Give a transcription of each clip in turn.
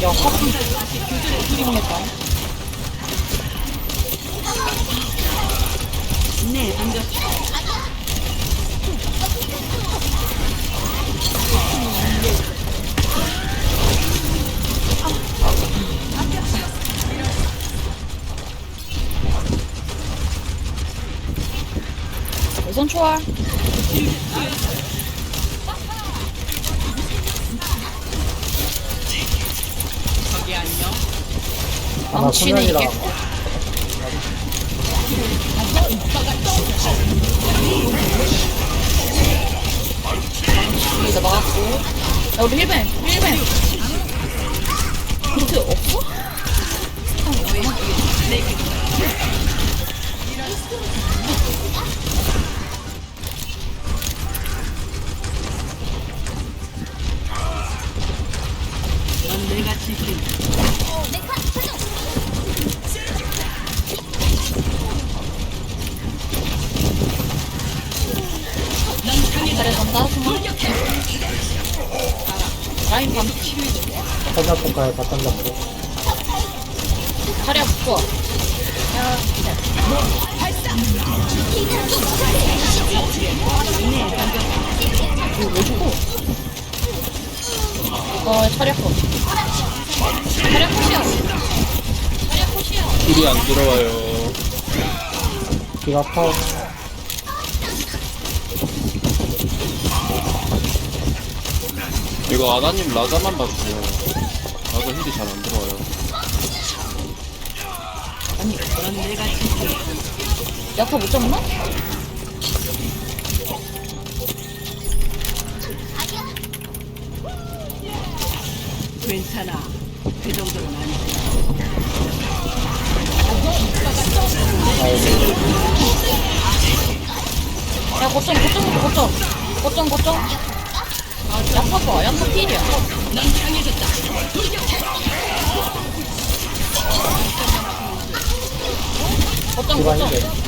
야, 확 이동했다. 네, 반갑. 우선 초월. 저기 안녕. 아마 소년이라 이게. 여기다 막았고. 야, 우리 힐벤, 힐벤. 비트 없어? 넌내 잘해 간다, 승아. 라인 반. 바탕 잡고 가요 바탕 잡고 자리야 붙어. 이거 왜 죽어? 어, 차려 컷. 딜이 안 들어와요. 기가 파워 이거 아나님 라자만 봐주세요. 라자 힐이 잘 안 들어와요. 넌 내가 지킨다. 야타 못 잡나? 힘들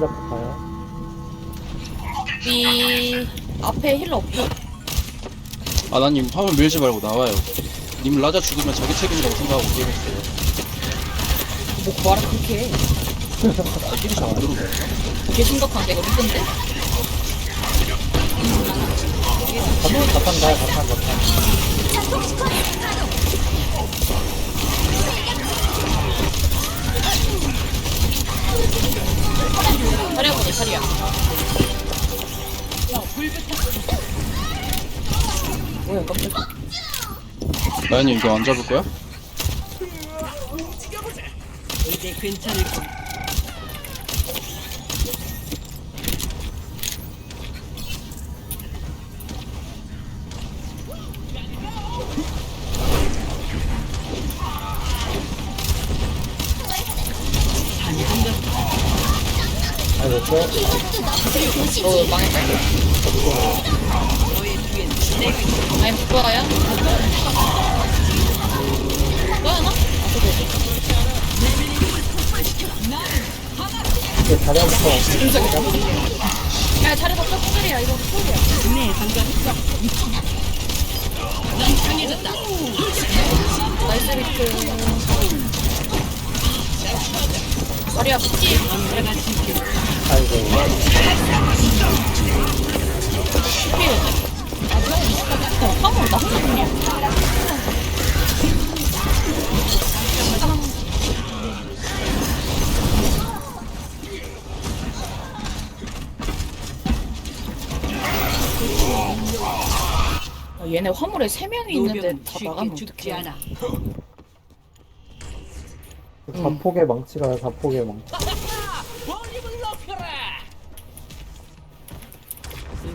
잡고 가요. 이 앞에 힐러 없어. 아나님 화면 밀지 말고 나와요. 님 라자 죽으면 자기 책임이라고 생각하고 게임했어요. 뭐 말을 그렇게 해. 아, 힐이 잘안 들어오네. 되게 심각한 게 이거 믿던데? 바탕 바탕 가요 바탕 바탕 차려 보자, 차려. 뭐야, 깜짝이야. 나연님 이거 안 잡을 거야? 이제 괜찮을 거야. 아이고 또너 망했다. 아니? 부과야나? 아, 그거 이제 자리부터 야, 차례 덕적 소리야. 이거 소리야. 네, 반갑다. 넌 강해졌다. 나이스? 넌 내가 지킨다. 아이고 필. 어? 아, 얘네 화물에 3명이 있는데 노병은 다 나가면 죽지 어떡해. 않아. 자폭의 망치가 자폭의 망치.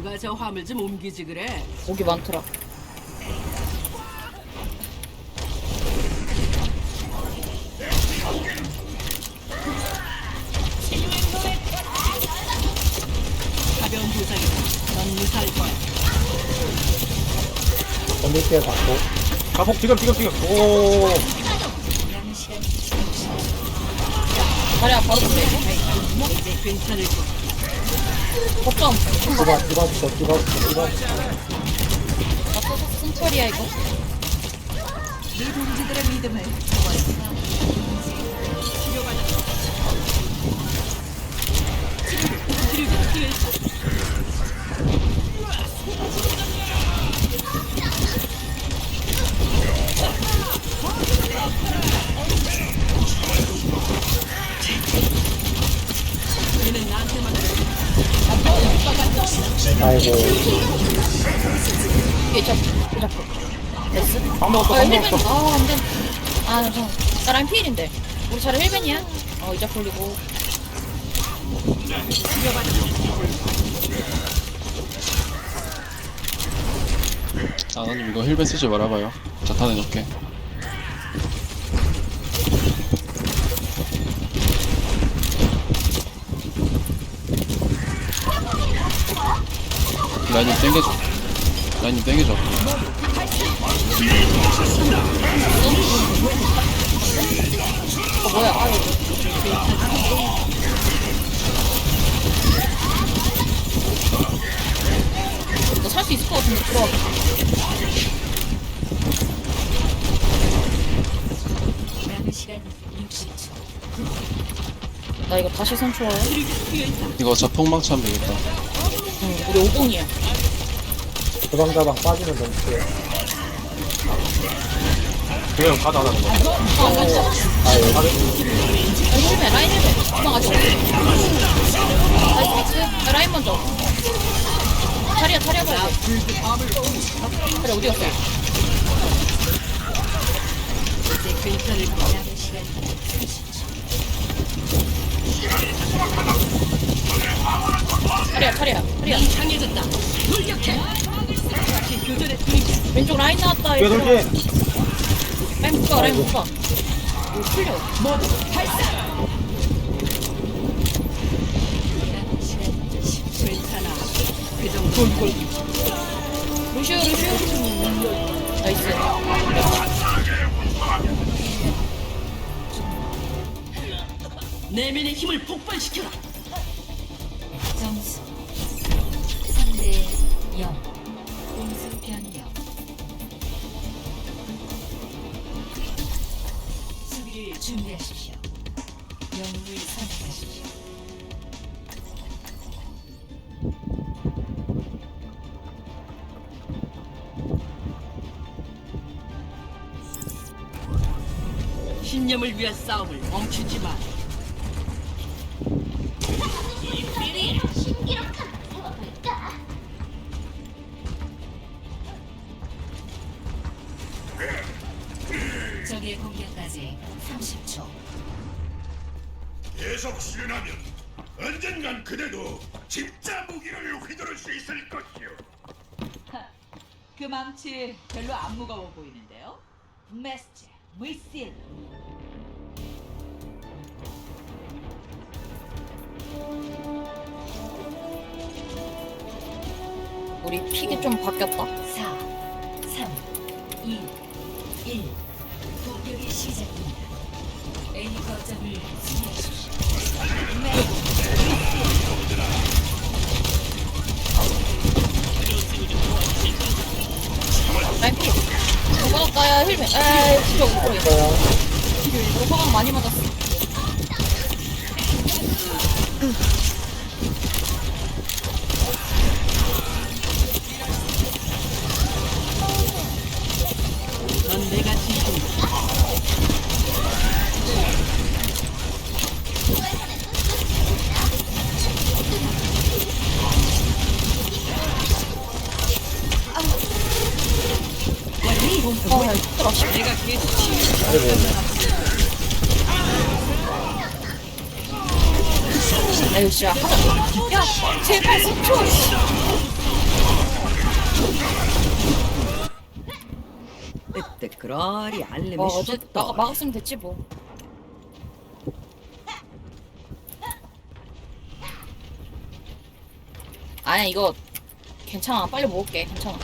누가 저 화물 좀 옮기지 그래. 목이 많더라. 가벼운 부상이다. 넌 무사할 거야. 건들기에 자폭. 가복 지금 지금 지금 오 다리야 바로 이거? 이제 괜찮을 거야. 거점. 디바, 디바부터, 디바부터, 디바부터. 맞춰서 승철이야 이거. 동지들의 믿음을 없어 아, 힐벤. 없어 아, 안 돼. 아, 잠깐. 나랑 필인데. 우리 차례 힐벤이야? 어, 이자 걸리고. 아나님 이거 힐벤 쓰지 말아봐요 자탄에 넣게 라인님 땡겨줘 라인님 땡겨줘 어, 뭐야. 아유. 너살수 있을 것 같은데, 들어와. 나 이거 다시 선초해. 이거 자폭망치 하면 되겠다 응, 우리 50이야. 주방자방 빠지면 넘치요. 그냥 가자 하는 거 아, 맞아. 아유. 라인 힐맨, 라인 힐맨. 주방 아직 없어. 나이스. 라인 먼저. 자리야, 자리야 봐야 돼. 자리 어디 갔어? 다시 교전에 돌입해. 왼쪽 라인 나왔다. 얘들아. 돌기 라인 못 가. 이거 풀려. 정도. 루시오, 루시오. 나이스. 내면의 힘을 폭발시켜라. 점수 3대 0 신념을 위한 싸움을 멈추지 마. 적의 공격까지 30초 계속 수련하면 언젠간 그대도 집자 무기를 휘두를 수 있을 것이오. 그 망치 별로 안 무거워 보이는데요? 메스트 무이실 우리 픽이 좀 바뀌었다. 4 3 2 1 공격이 시작됩니다 A 거점을 수비하십시오 라인 픽. 못 받았다, 야, 힐맨. 에이, 진짜. 이거 화강 많이 맞았어. 어 어제 막, 막았으면 됐지 뭐. 아니야 이거 괜찮아. 빨리 먹을게. 괜찮아.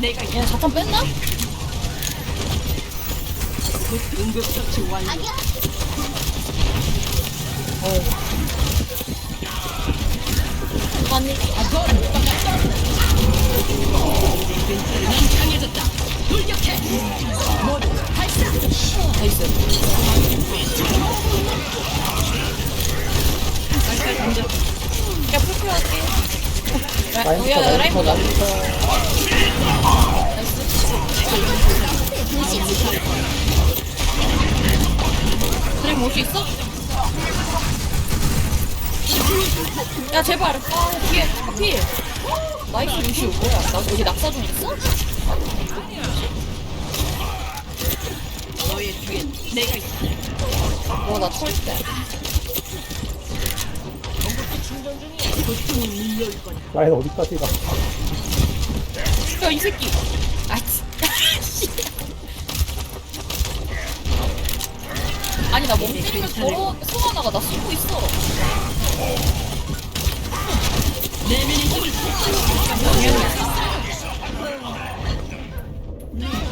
내가 얘네 자탄 뺐나? 곧 응급처치 완료 아니? 넌강 야 제발. 아 뒤에 아, 피해 나이스 루시오 뭐야? 나 여기 낙사 중 있어? 너의 뒤엔 내가 있다 뭐나 철대. 고통은 밀려올 거다 라인 어디까지 가? 야이 새끼. 아 진짜. 아니 나몸 때리면 걸어 송하나가 나 쏘고 있어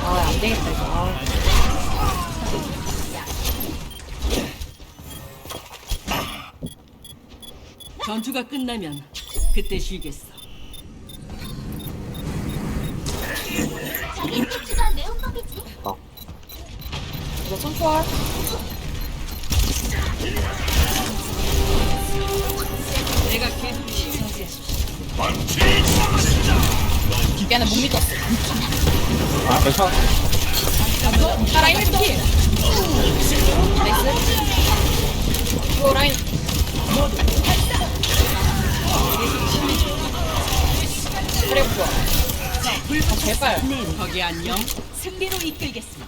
아 안 되겠다 이거 아. 전투가 끝나면 그때 쉬겠어. 이거 선초할? 내가 계속 쉬 게 얘는 못 믿었어. 아 괜찮아 아 라인 피 나이스. 이거 라인. 그래 좋아 아 제발. 거기 안녕. 승리로 이끌겠습니다.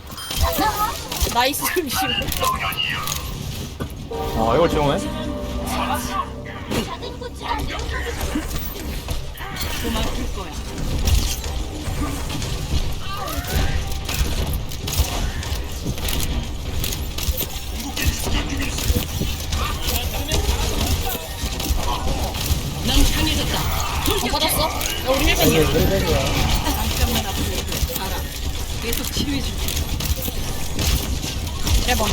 나이스 루시 아 이걸 채우네 고마울 거야 강해졌다. 어 빠졌어? 야 우리 아니 1벤이야 힐벤이야 잠깐만 아플래 알아. 계속 치료해 줄게. 해봐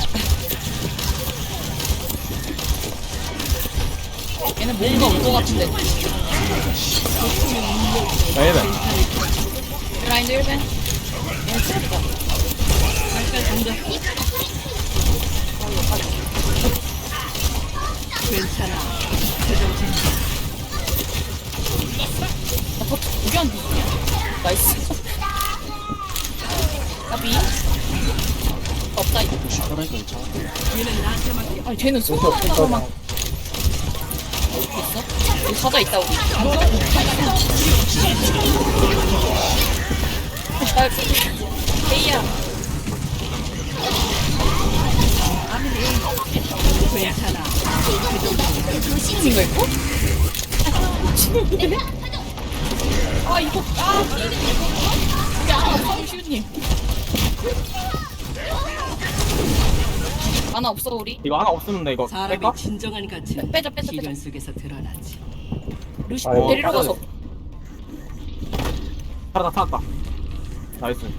얘는 뭔가 온거 같은데. 1벤. 얘는 트랩다 발달 던져 괜찮아 제정신 나더 두견 나이스. 까비. 없다. 이거 아니 쟤는 소원하다가 막 있어? 여기 사자 있다 우리 나 헤이야 괜찮아 이거 있고? 아 이거 아 아나 없어 시우님 아나 없어 우리? 이거 하나 없었는데 이거 사람의 뺄까? 진정한 가치는 빼자, 빼자, 빼자. 시련 속에서 드러나지. 루시 아이고, 데리러 가서. 살았다 살았다. 나이스.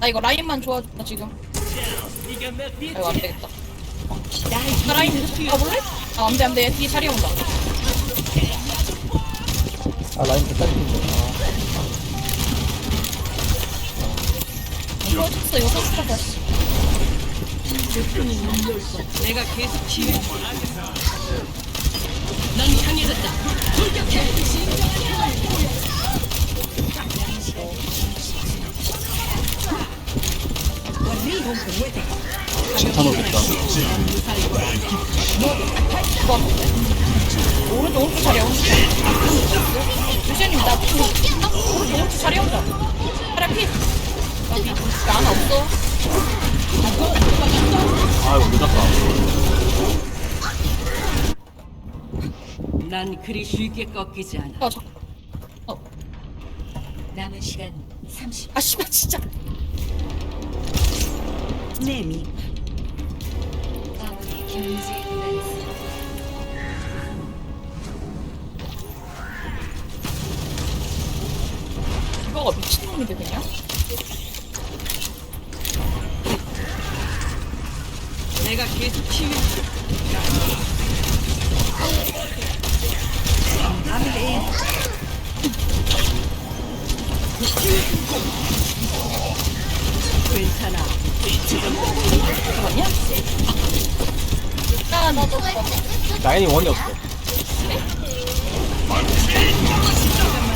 나 이거 라인만 좋아줘 나 지금. 아이고 안되겠다. 나 라인 가볼래? 아 안돼 안돼. 뒤에 자리 온다. 아 라인 괜찮은데 이거 쳤어? 이거 쳤어 다시 내가 계속 치료해줄게 넌 강해졌다. 돌격해. 그거 같은데 오른쪽 오른쪽 자리 온다 루시님 나 피- 오른쪽 오른쪽 자리 온다. 차라리 피. 여기 나 하나 없어 아이고 늦었다 난 그리 쉽게 꺾이지 않아. 아, 저, 남은 시간 30. 아, 씨발, 진짜. 내미 아군이 경제에 도달했습니다. 이거가 미친놈인데, 그냥? 내가 계속 치유. 괜찮아. 잠깐만요. 아, 나도. 라인이 원이었어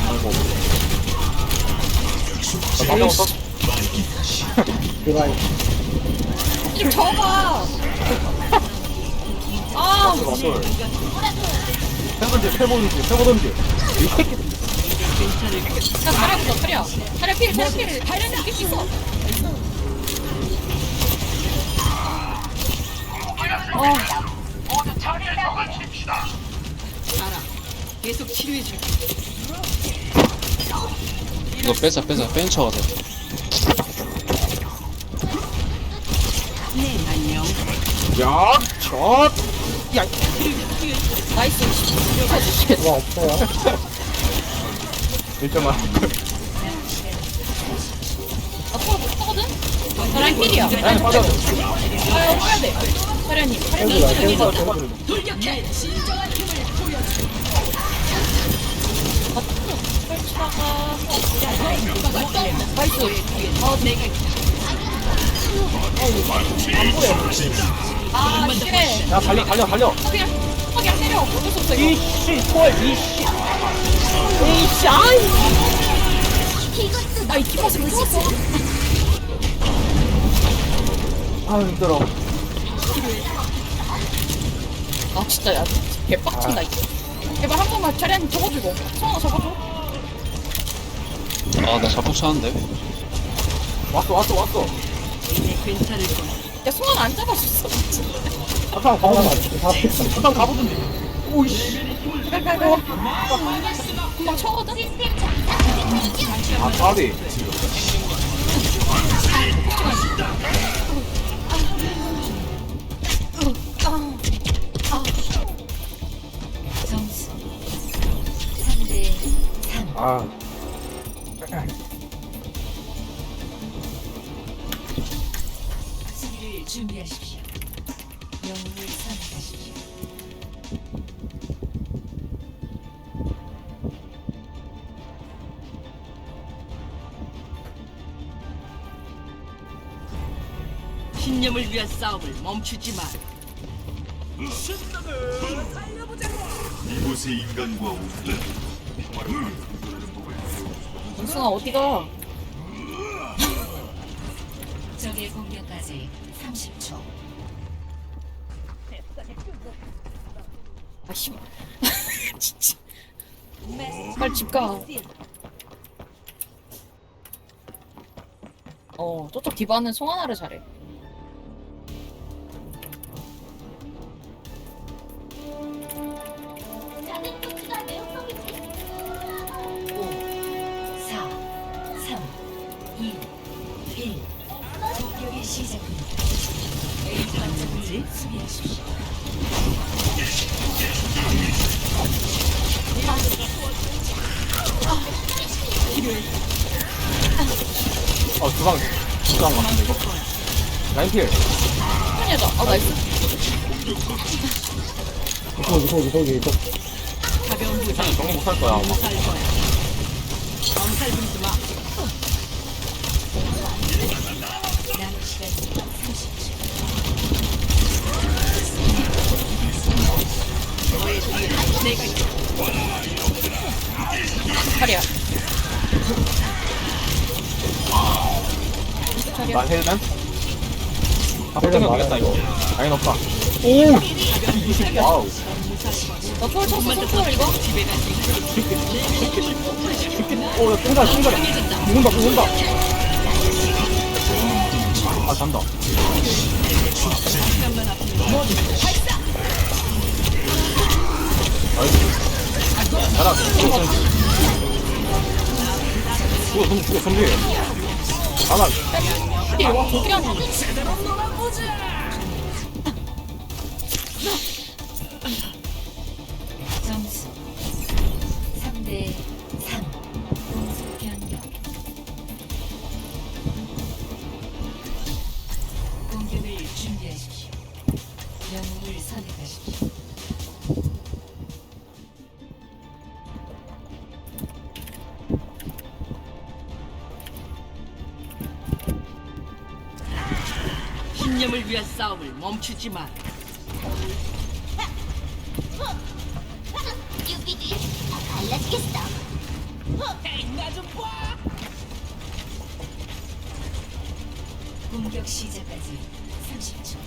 아이고 나 빠져서 그 좀 접어. 아, 맞돌 패보든지 패보든지 패보든지 이 새끼 나 가려보자, 가려. 가려, 필, 가려, 필. 가려는 이길 수 있어. 알아. 계속 치료해줄게. 이거 빼자 빼자 벤처가 돼 야, 저, 야, 나이스. 와 없어요. 1점만. 아, 토가 못 타거든? 저랑 힐이야. 네, 아니 빠져. 아유, 빼야 돼. 사련님, 사련님. 땡구야, 땡구야, 땡구. 펼치다가. 나이스. 아, 내가. 안 보여. 아, 쉣. 야 달려 달려 달려 그냥, 그냥 때려. 어쩔 수 없어, 이거. 이씨 톨 이씨 이씨 아이 아, 이왜 죽었어? 아 힘들어 아, 진짜, 야. 개빡친다, 이거. 제발 한 번만 차량 접어주고. 성아 접어줘. 아나 자폭 차는데 왔어 왔어 왔어 이제 괜찮을 거야. 야, 성아 안 잡아줬어. 가보든지 맞지? 다 뺐어. 한판 가보든지 오이씨 금방 쳐거든? 아 까비 위한 싸움을 멈추지 마. 이곳의 인간과 우리는 은승아, 어디가? 적의 공격까지 30초. 아, 씨. 진짜. 빨리 집 가. 어, 저쪽 디바는 송하나를 잘해. 어 주방 주방 같은데 이거 라인 필 편하다. 아, 나이스. 저기, 저기, 저기. 가벼운 부상. 정리 못할 거야 아마 살 거야. 엄살 부리지 마. 남은 시간 30초. 자리야. 나 헬멧? 다 헬멧 땡겨주겠다 많아요. 이거. 라인 없다 오! 와우. 나풀 쳤어, 손풀 이거? 집에 가지. 오야 뜬다 뜬다. 죽는다 죽는다. 아 잔다. 나이스. 잘하 죽어 손 죽어 손 뒤에 하나 근데 와하 신념을 위한 싸움을 멈추지 마. 공격 시작까지 30초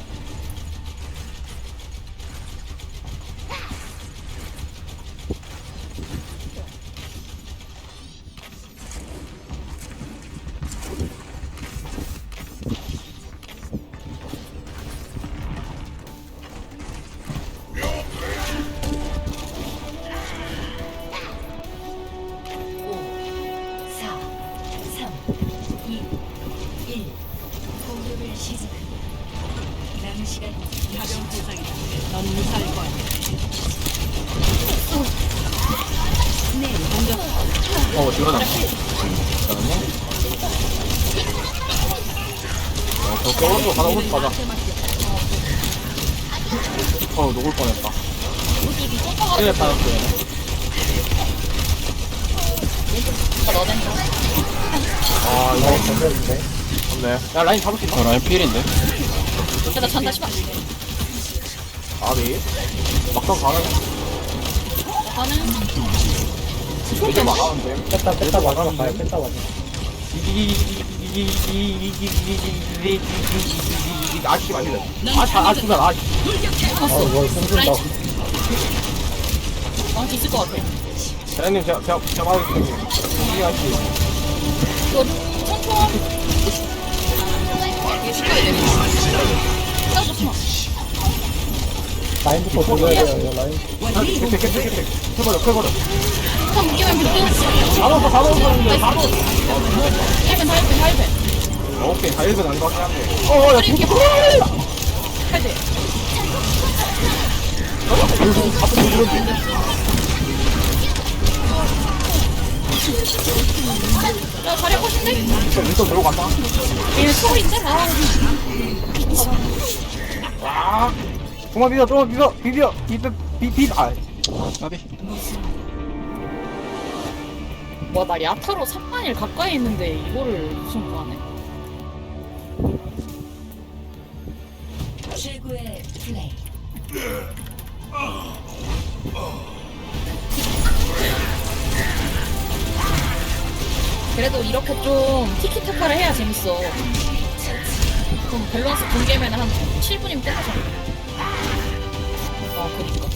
어, 1. 공격을 시작합니다. 남은 시간 가벼운 부상이다. 넌 거야. 네, 공격. 어, 들어가다. 잠깐만. 어, 저 떨어져 가다 홀 가자. 어, 녹을 뻔했다. 큰일 날 뻔했어. 얘는. 아, 너는 이거 건드렸는데? 없네. 야 라인 잡을 수 있나? 어, 라인 필인데? 나 잔다 씨발. 아비. 막상 가는 나는 되게 막하는데. 뺐다 뺐다 맞아 가요 뺐다 맞아 아씨 마실래 아씨 아 씨발 아아 이거 숨준다. 아 있을 것 같아. 사장님 제가 제가 제가 이 아씨 이거 천천히 이게 시켜야 돼 싸우고 싶어 라인부터 돌려야 돼요 이거 라인 캡캡 캡캡 캡캡 해버려 해버려 다 묶이면 묶여 다 넣었어 다 넣었어 할벤 할벤 할벤 오케이 다 1분 안 가게 하네 어야 이렇게 할벤 앞으로 이런데 야 자리 꼬신데? 진짜 윈선 들어간다 얘 소리인데? 아와 조금만 비벼 조금만 비벼 비벼 비벼 비벼 아 까비? 와 나 야타로 3만일 가까이 있는데 이거를 무슨 거 하네 최고의 플레이. 그래도 이렇게 좀 티키타카를 해야 재밌어. 그럼 밸런스 붕괴면 한 7분이면 끝나잖아. 아 그니까